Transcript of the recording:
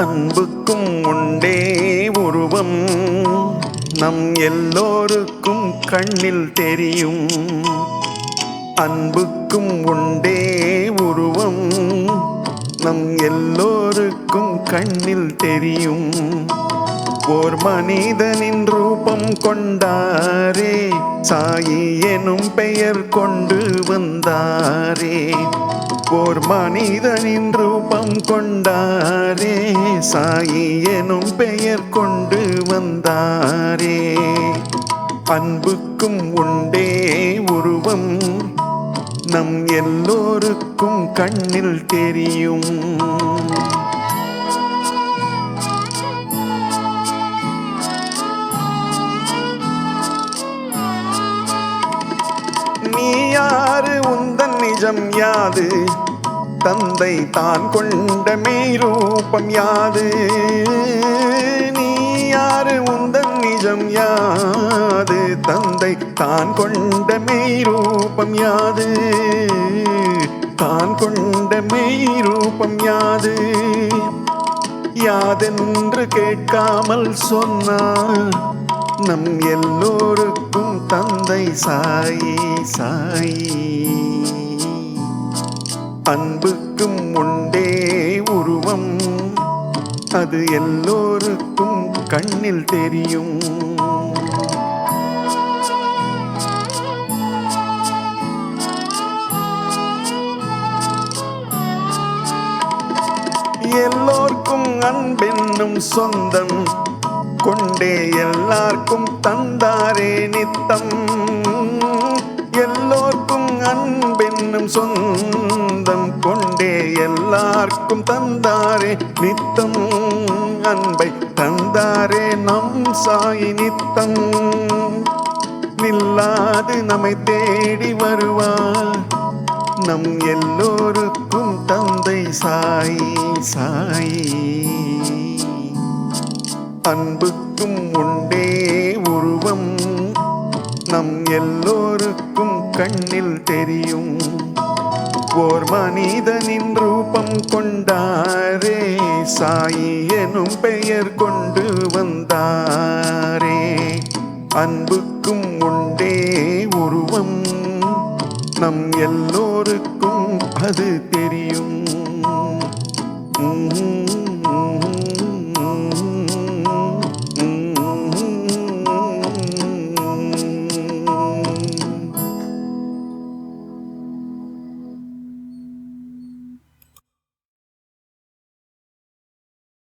அன்புக்கும் உண்டே உருவம். நம் எல்லோருக்கும் கண்ணில் தெரியும். அன்புக்கும் உண்டே உருவம். நம் எல்லோருக்கும் கண்ணில் தெரியும். ஓர் மனிதனின் ரூபம் கொண்டாரே. சாயி எனும் பெயர் கொண்டு வந்தாரே. ஓர் மனிதனின் ரூபம் கொண்டாரே சாயி எனும் பெயர் கொண்டு வந்தாரே. அன்புக்கும் உண்டே உருவம் நம் எல்லோருக்கும் கண்ணில் தெரியும். நீ யாரு? உந்தன் நிஜம் யாது? தந்தை தான் கொண்ட மெய்ரூபம் யாது? நீ யாரு? உந்தன் நிஜம் யாது? தந்தை தான் கொண்ட மெய்ரூபம் யாது? தான் கொண்ட மெய்ரூபம் யாது? யாதென்று கேட்காமல் சொன்னார் நம் எல்லோருக்கும் தந்தை சாயி சாயி. அன்புக்கும் உண்டே உருவம். அது எல்லோருக்கும் கண்ணில் தெரியும். எல்லோர்க்கும் அன்பென்னும் சொந்தம். கொண்டே எல்லார்க்கும் தந்தாரே நித்தம். எல்லோர்க்கும் அன்பென்னும் சொந்தம் எல்லார்க்கும் தந்தாரே நித்தம் அன்பை தந்தாரே நம் சாயி நித்தம். நில்லாது நம்மை தேடி வருவார். நம் எல்லோருக்கும் தந்தை சாயி சாயி. அன்புக்கும் உண்டே உருவம். நம் எல்லோருக்கும் கண்ணில் தெரியும். ஓர் மனிதனின் ரூபம் கொண்டாரே சாயி எனும் பெயர் கொண்டு வந்தாரே. அன்புக்கும் உண்டே உருவம் நம் எல்லோருக்கும் அது தெரியும்.